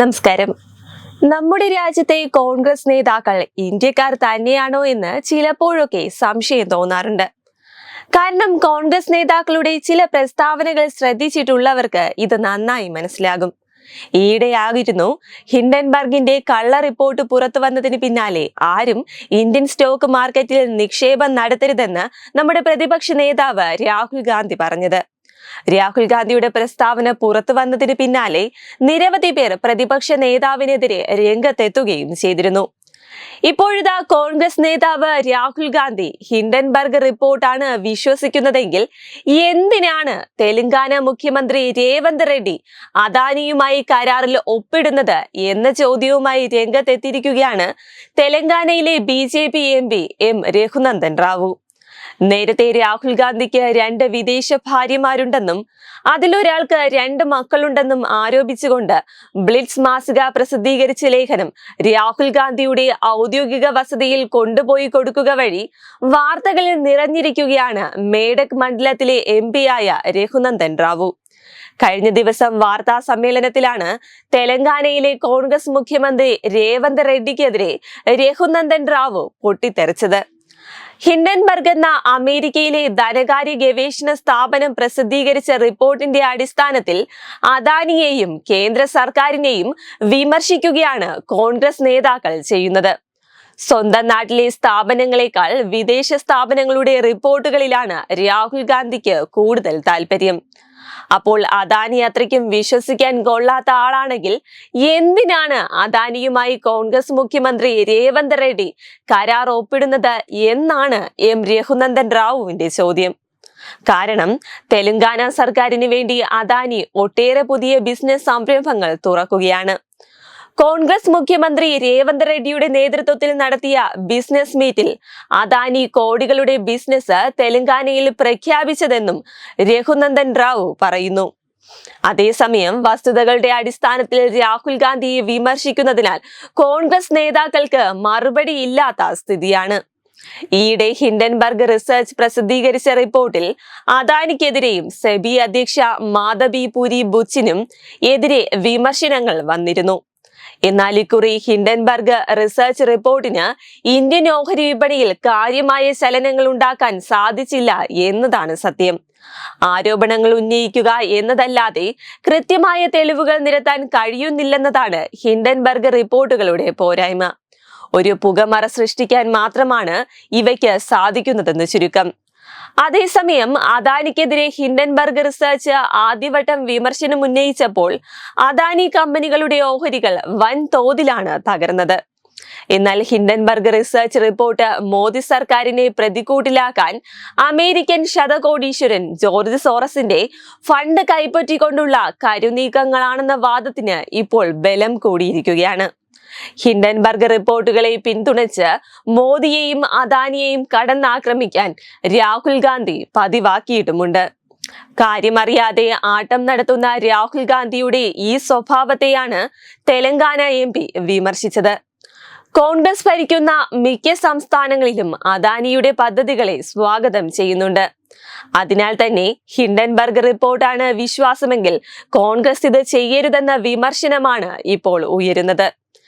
നമസ്കാരം. നമ്മുടെ രാജ്യത്തെ കോൺഗ്രസ് നേതാക്കൾ ഇന്ത്യക്കാർ തന്നെയാണോ എന്ന് ചിലപ്പോഴൊക്കെ സംശയം തോന്നാറുണ്ട്. കാരണം കോൺഗ്രസ് നേതാക്കളുടെ ചില പ്രസ്താവനകൾ ശ്രദ്ധിച്ചിട്ടുള്ളവർക്ക് ഇത് നന്നായി മനസ്സിലാകും. ഈയിടെയായിരുന്നു ഹിൻഡൻബർഗിന്റെ കള്ള റിപ്പോർട്ട് പുറത്തു വന്നതിന് പിന്നാലെ ആരും ഇന്ത്യൻ സ്റ്റോക്ക് മാർക്കറ്റിൽ നിക്ഷേപം നടത്തരുതെന്ന് നമ്മുടെ പ്രതിപക്ഷ നേതാവ് രാഹുൽ ഗാന്ധി പറഞ്ഞത്. രാഹുൽ ഗാന്ധിയുടെ പ്രസ്താവന പുറത്തു വന്നതിന് പിന്നാലെ നിരവധി പേർ പ്രതിപക്ഷ നേതാവിനെതിരെ രംഗത്തെത്തുകയും ചെയ്തിരുന്നു. ഇപ്പോഴിതാ കോൺഗ്രസ് നേതാവ് രാഹുൽ ഗാന്ധി ഹിൻഡൻബർഗ് റിപ്പോർട്ടാണ് വിശ്വസിക്കുന്നതെങ്കിൽ എന്തിനാണ് തെലങ്കാന മുഖ്യമന്ത്രി രേവന്ത് റെഡ്ഡി അദാനിയുമായി കരാറിൽ ഒപ്പിടുന്നത് എന്ന ചോദ്യവുമായി രംഗത്തെത്തിയിരിക്കുകയാണ് തെലങ്കാനയിലെ B J P M P M Raghunandan Rao. നേരത്തെ രാഹുൽ ഗാന്ധിക്ക് രണ്ട് വിദേശ ഭാര്യമാരുണ്ടെന്നും അതിലൊരാൾക്ക് രണ്ട് മക്കളുണ്ടെന്നും ആരോപിച്ചുകൊണ്ട് ബ്ലിറ്റ്സ് മാസിക പ്രസിദ്ധീകരിച്ച ലേഖനം രാഹുൽ ഗാന്ധിയുടെ ഔദ്യോഗിക വസതിയിൽ കൊണ്ടുപോയി കൊടുക്കുക വഴി വാർത്തകളിൽ നിറഞ്ഞിരിക്കുകയാണ് മേഡക് മണ്ഡലത്തിലെ എം പിയായ രഘുനന്ദൻ റാവു. കഴിഞ്ഞ ദിവസം വാർത്താ സമ്മേളനത്തിലാണ് തെലങ്കാനയിലെ കോൺഗ്രസ് മുഖ്യമന്ത്രി രേവന്ത് റെഡ്ഡിക്കെതിരെ രഘുനന്ദൻ റാവു പൊട്ടിത്തെറിച്ചത്. ഹിൻഡൻബർഗ് എന്ന അമേരിക്കയിലെ ധനകാര്യ ഗവേഷണ സ്ഥാപനം പ്രസിദ്ധീകരിച്ച റിപ്പോർട്ടിന്റെ അടിസ്ഥാനത്തിൽ അദാനിയെയും കേന്ദ്ര സർക്കാരിനെയും വിമർശിക്കുകയാണ് കോൺഗ്രസ് നേതാക്കൾ ചെയ്യുന്നത്. സ്വന്തം നാട്ടിലെ സ്ഥാപനങ്ങളെക്കാൾ വിദേശ സ്ഥാപനങ്ങളുടെ റിപ്പോർട്ടുകളിലാണ് രാഹുൽ ഗാന്ധിക്ക് കൂടുതൽ താല്പര്യം. അപ്പോൾ അദാനി അത്രയ്ക്കും വിശ്വസിക്കാൻ കൊള്ളാത്ത ആളാണെങ്കിൽ എന്തിനാണ് അദാനിയുമായി കോൺഗ്രസ് മുഖ്യമന്ത്രി രേവന്ത് റെഡ്ഡി കരാർ ഒപ്പിടുന്നത് എന്നാണ് എം രഘുനന്ദൻ റാവുവിന്റെ ചോദ്യം. കാരണം തെലങ്കാന സർക്കാരിന് വേണ്ടി അദാനി ഒട്ടേറെ പുതിയ ബിസിനസ് സംരംഭങ്ങൾ തുറക്കുകയാണ്. കോൺഗ്രസ് മുഖ്യമന്ത്രി രേവന്ത് റെഡ്ഡിയുടെ നേതൃത്വത്തിൽ നടത്തിയ ബിസിനസ് മീറ്റിൽ അദാനി കോടികളുടെ ബിസിനസ് തെലങ്കാനയിൽ പ്രഖ്യാപിച്ചതെന്നും രഘുനന്ദൻ റാവു പറയുന്നു. അതേസമയം വസ്തുതകളുടെ അടിസ്ഥാനത്തിൽ രാഹുൽ ഗാന്ധിയെ വിമർശിക്കുന്നതിനാൽ കോൺഗ്രസ് നേതാക്കൾക്ക് മറുപടി ഇല്ലാത്ത സ്ഥിതിയാണ്. ഈയിടെ ഹിൻഡൻബർഗ് റിസർച്ച് പ്രസിദ്ധീകരിച്ച റിപ്പോർട്ടിൽ അദാനിക്കെതിരെയും സെബി അധ്യക്ഷ മാധബി പുരി ബുച്ചിനും എതിരെ വിമർശനങ്ങൾ വന്നിരുന്നു. എന്നാൽ ഇക്കുറി ഹിൻഡൻബർഗ് റിസർച്ച് റിപ്പോർട്ടിന് ഇന്ത്യൻ ഓഹരി വിപണിയിൽ കാര്യമായ ചലനങ്ങൾ ഉണ്ടാക്കാൻ സാധിച്ചില്ല എന്നതാണ് സത്യം. ആരോപണങ്ങൾ ഉന്നയിക്കുക എന്നതല്ലാതെ കൃത്യമായ തെളിവുകൾ നിരത്താൻ കഴിയുന്നില്ലെന്നതാണ് ഹിൻഡൻബർഗ് റിപ്പോർട്ടുകളുടെ പോരായ്മ. ഒരു പുകമറ സൃഷ്ടിക്കാൻ മാത്രമാണ് ഇവയ്ക്ക് സാധിക്കുന്നതെന്ന് ചുരുക്കം. അതേസമയം അദാനിക്കെതിരെ ഹിൻഡൻബർഗ് റിസർച്ച് ആദ്യവട്ടം വിമർശനം ഉന്നയിച്ചപ്പോൾ അദാനി കമ്പനികളുടെ ഓഹരികൾ വൻ തോതിലാണ് തകർന്നത്. എന്നാൽ ഹിൻഡൻബർഗ് റിസർച്ച് റിപ്പോർട്ട് മോദി സർക്കാരിനെ പ്രതികൂട്ടിലാക്കാൻ അമേരിക്കൻ ശതകോടീശ്വരൻ ജോർജ് സോറസിന്റെ ഫണ്ട് കൈപ്പറ്റിക്കൊണ്ടുള്ള കരുനീക്കങ്ങളാണെന്ന വാദത്തിന് ഇപ്പോൾ ബലം കൂടിയിരിക്കുകയാണ്. ഹിൻഡൻബർഗ് റിപ്പോർട്ടുകളെ പിന്തുണച്ച് മോദിയെയും അദാനിയെയും കടന്നാക്രമിക്കാൻ രാഹുൽ ഗാന്ധി പതിവാക്കിയിട്ടുമുണ്ട്. കാര്യമറിയാതെ ആട്ടം നടത്തുന്ന രാഹുൽ ഗാന്ധിയുടെ ഈ സ്വഭാവത്തെയാണ് തെലങ്കാന എം പി വിമർശിച്ചത്. കോൺഗ്രസ് ഭരിക്കുന്ന മിക്ക സംസ്ഥാനങ്ങളിലും അദാനിയുടെ പദ്ധതികളെ സ്വാഗതം ചെയ്യുന്നുണ്ട്. അതിനാൽ തന്നെ ഹിൻഡൻബർഗ് റിപ്പോർട്ടാണ് വിശ്വാസമെങ്കിൽ കോൺഗ്രസ് ഇത് ചെയ്യരുതെന്ന വിമർശനമാണ് ഇപ്പോൾ ഉയരുന്നത്.